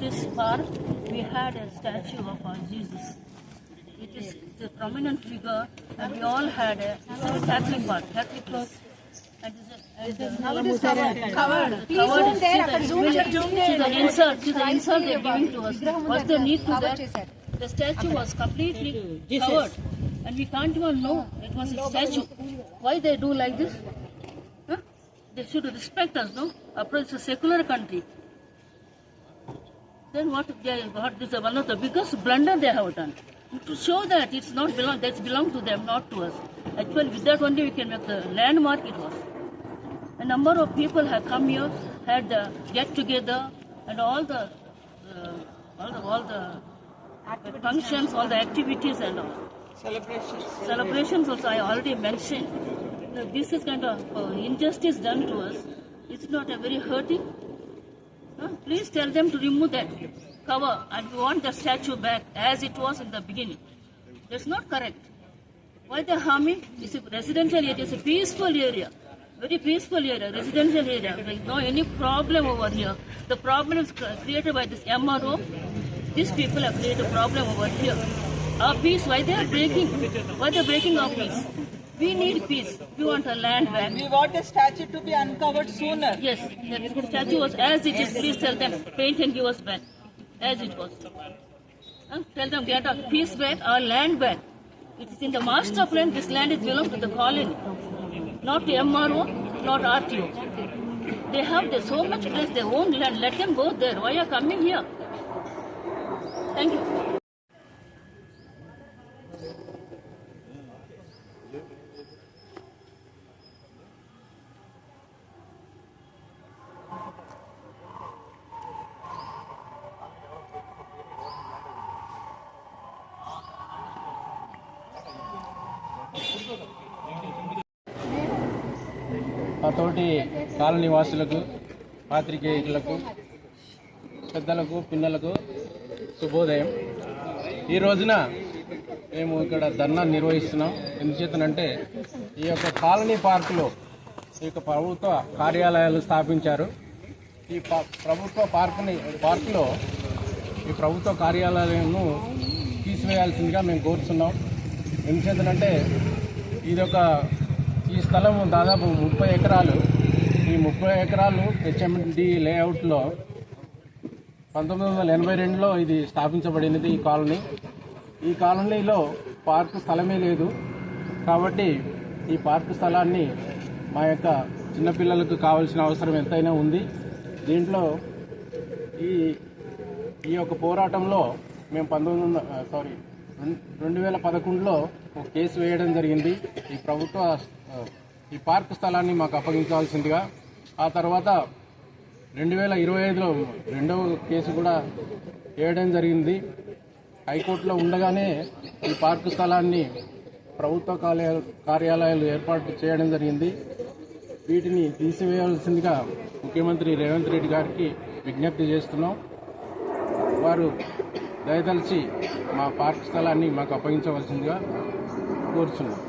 this park, we had a statue of our Jesus. It is the prominent figure, and we all had a, a Catholic park, Catholic place. And it is covered. covered. covered. Please covered. zoom there. The, zoom there. Zoom. To the insert, to the insert they are giving to us. What's the need to that? The statue was completely covered, and we can't even know it was a statue. Why they do like this? Huh? They should respect us, no? After it's a secular country. Then what they what this is one of the biggest blunder they have done. To show that it's not belong that's belong to them, not to us. Actually with that only we can make the landmark it was. A number of people have come here, had the get together and all the uh, all the all the functions, all the activities and all. Celebrations. Celebrations also I already mentioned. This is kind of uh, injustice done to us. It's not a very hurting. Please tell them to remove that cover and we want the statue back as it was in the beginning. That's not correct. Why they harming? It's a residential area. It's a peaceful area. Very peaceful area, residential area. There is no any problem over here. The problem is created by this MRO. These people have created a problem over here. Our peace, why they are breaking? Why they are breaking our peace? We need peace. We want our land back. We want a statue to be uncovered sooner. Yes, the statue was as it is. Please tell them, paint and give us back, as it was. Huh? Tell them, get our peace back, our land back. It is in the master plan. This land is belongs to the colony, not to MRO, not RTO. They have the, so much place, their own land. Let them go there. Why are you coming here? Thank you. మా తోటి colony వాసులకు పాత్రికేయులకు పెద్దలకు పిల్లలకు శుభోదయం. ఈ రోజున మేము ఇక్కడ ధర్నా నిర్వహిస్తున్నాం. ఎందుచేతనంటే ఈ యొక్క కాలనీ పార్కులో ఈ యొక్క ప్రభుత్వ కార్యాలయాలు స్థాపించారు. ఈ ప- ప్రభుత్వ పార్కుని పార్కులో ఈ ప్రభుత్వ కార్యాలయాలను తీసివేయాల్సిందిగా మేము కోరుతున్నాం ఎందుచేతనంటే ఇది ఒక ఈ స్థలం దాదాపు ముప్పై ఎకరాలు. ఈ ముప్పై ఎకరాలు హెచ్ఎండి లేఅవుట్లో పంతొమ్మిది వందల ఎనభై రెండులో ఇది స్థాపించబడినది ఈ కాలనీ. ఈ కాలనీలో పార్కు స్థలమే లేదు. కాబట్టి ఈ పార్కు స్థలాన్ని మా యొక్క చిన్నపిల్లలకు కావాల్సిన అవసరం ఎంతైనా ఉంది. దీంట్లో ఈ ఈ యొక్క పోరాటంలో మేము పంతొమ్మిది వందల సారీ రెండు వేల పదకొండులో ఒక కేసు వేయడం జరిగింది. ఈ ప్రభుత్వ ఈ పార్క్ స్థలాన్ని మాకు అప్పగించాల్సిందిగా. ఆ తర్వాత రెండు వేల ఇరవై ఐదులో రెండవ కేసు కూడా వేయడం జరిగింది. హైకోర్టులో ఉండగానే ఈ పార్కు స్థలాన్ని ప్రభుత్వ కార్యాలయాలు కార్యాలయాలు ఏర్పాటు చేయడం జరిగింది. వీటిని తీసివేయాల్సిందిగా ముఖ్యమంత్రి రేవంత్ రెడ్డి గారికి విజ్ఞప్తి చేస్తున్నాం. వారు దయతలిచి మా పార్క్ స్థలాన్ని మాకు అప్పగించవలసిందిగా కోరుచున్నాం.